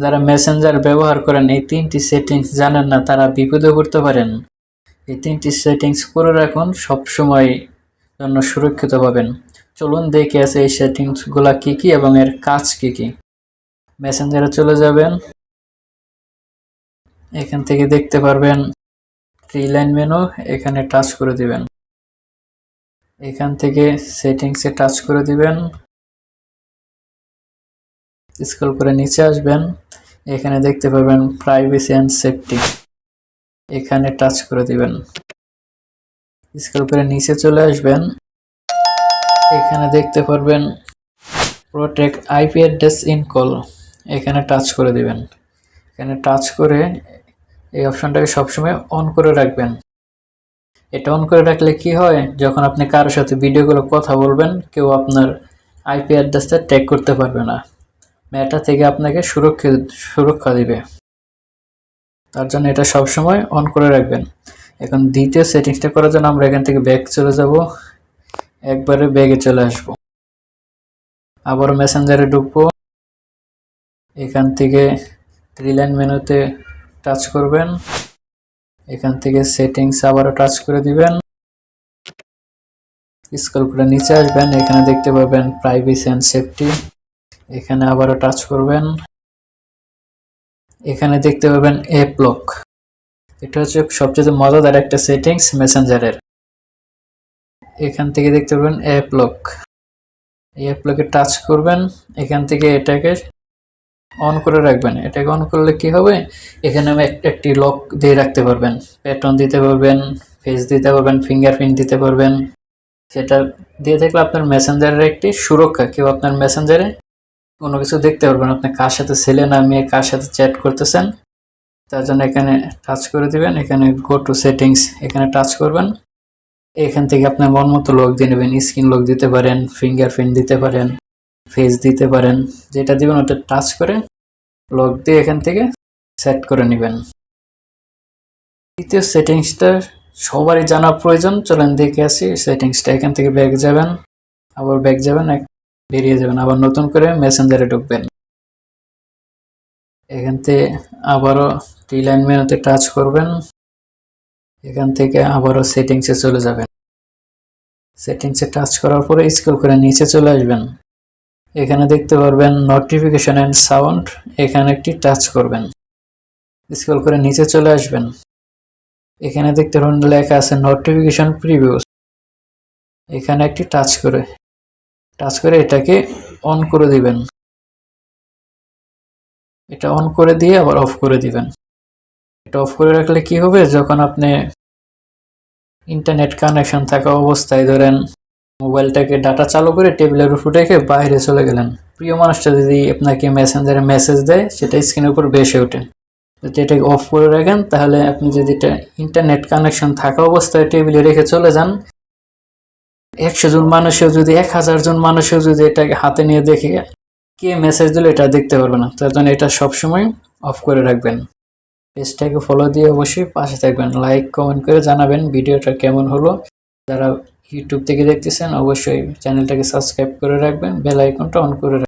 যারা মেসেঞ্জার ব্যবহার করেন, এই তিনটি সেটিংস জানেন না, তারা বিপদে পড়তে পারেন। এই তিনটি সেটিংস করে রাখুন, সবসময় জন্য সুরক্ষিত পাবেন চলুন দেখে আছে এই সেটিংসগুলা কি কি এবং এর কাজ কি কি। মেসেঞ্জারে চলে যাবেন। এখান থেকে দেখতে পারবেন থ্রি লাইন মেনু এখানে টাচ করে দিবেন। এখান থেকে সেটিংসে টাচ করে দিবেন। স্ক্রল করে নিচে আসবেন। এখানে দেখতে পাবেন প্রাইভেসি অ্যান্ড সেফটি এখানে টাচ করে দিবেন। স্ক্রল করে নিচে চলে আসবেন। এখানে দেখতে পারবেন protect IP address in call এখানে টাচ করে দিবেন। এখানে টাচ করে এই অপশনটাকে সবসময় অন করে রাখবেন। এটা অন করে রাখলে কি হয়? যখন আপনি কারোর সাথে ভিডিও কলে কথা বলবেন, কেউ আপনার আইপি অ্যাড্রেসটা ট্যাগ করতে পারবে না। মেটা থেকে আপনাকে সুরক্ষিত সুরক্ষা দিবে। তার জন্য এটা সবসময় অন করে রাখবেন। এখন দ্বিতীয় সেটিংসটা করার জন্য আমরা এখান থেকে ব্যাগ চলে যাব। একবারে ব্যাগে চলে আসব। আবার মেসেঞ্জারে ঢুকবো। এখান থেকে থ্রি মেনুতে টাচ করবেন। এখান থেকে সেটিংস আবারও টাচ করে দিবেন। স্ক্রল করে নিচে আসবেন। এখানে দেখতে পাবেন প্রাইভেসি অ্যান্ড সেফটি এখানে আবারও টাচ করবেন। এখানে দেখতে পাবেন অ্যাপ লক এটা হচ্ছে সবচেয়ে মজাদার একটা সেটিংস মেসেঞ্জারের এখান থেকে দেখতে পাবেন অ্যাপ লক এই অ্যাপ লকে টাচ করবেন, এখান থেকে এটাকে অন করে রাখবেন। এটাকে অন করলে কি হবে? এখানে আমি একটি লক দিয়ে রাখতে পারবেন। প্যাটার্ন দিতে পারবেন ফেস দিতে পারবেন ফিঙ্গারপ্রিন্ট দিতে পারবেন। সেটা দিয়ে থাকলে আপনার মেসেঞ্জারের একটি সুরক্ষা, কেউ আপনার মেসেঞ্জারে কোনো কিছু দেখতে পারবেন। আপনি কার সাথে ছেলে না মেয়ে কার সাথে চ্যাট করতেছেন, তার জন্য এখানে টাচ করে দিবেন। এখানে গো টু সেটিংস এখানে টাচ করবেন। এখান থেকে আপনার মন মতো লোক দিয়ে নেবেন, স্ক্রিন লোক দিতে পারেন ফিঙ্গারপ্রিন্ট দিতে পারেন ফেস দিতে পারেন, যেটা দিবেন ওটা টাচ করে লক দিয়ে এখান থেকে সেট করে নেবেন। দ্বিতীয় সেটিংসটা সবারই জানা প্রয়োজন। চলেন দেখে আসি, সেটিংসটা এখান থেকে ব্যাক যাবেন, আবার ব্যাক যাবেন। বেরিয়ে যাবেন। আবার নতুন করে মেসেঞ্জারে ঢুকবেন। এখান থেকে আবারও টি লাইন মেনুতে টাচ করবেন। এখান থেকে আবারও সেটিংসে চলে যাবেন। সেটিংসে টাচ করার পরে স্ক্রল করে নিচে চলে আসবেন। এখানে দেখতে পারবেন নোটিফিকেশন অ্যান্ড সাউন্ড এখানে একটি টাচ করবেন। স্ক্রল করে নিচে চলে আসবেন। এখানে দেখতে পাবেন লেখা আছে নোটিফিকেশন প্রিভিউস এখানে একটি টাচ করে টাচ করে এটাকে অন করে দিবেন। এটা অন করে দিয়ে আবার অফ করে দিবেন। এটা অফ করে রাখলে কি হবে? যখন আপনি ইন্টারনেট কানেকশন থাকা অবস্থায় ধরেন মোবাইলটাকে ডাটা চালু করে টেবিলের উপর রেখে বাইরে চলে গেলেন। প্রিয় মানুষটা যদি আপনাকে মেসেঞ্জারে মেসেজ দেয়, সেটা স্ক্রিনের উপর বেসে ওঠে। যদি এটাকে অফ করে রাখেন, তাহলে আপনি যদি এটা ইন্টারনেট কানেকশন থাকা অবস্থায় টেবিলে রেখে চলে যান একশো জন মানুষেও যদি এক হাজার জন মানুষেও যদি এটাকে হাতে নিয়ে দেখে কে মেসেজ দিলে এটা দেখতে পারবে না। তার জন্য এটা সবসময় অফ করে রাখবেন। পেজটাকে ফলো দিয়ে অবশ্যই পাশে থাকবেন। লাইক কমেন্ট করে জানাবেন ভিডিওটা কেমন হলো। যারা ইউটিউব থেকে দেখতেছেন, অবশ্যই চ্যানেলটাকে সাবস্ক্রাইব করে রাখবেন। বেল আইকনটা অন করে রাখবেন।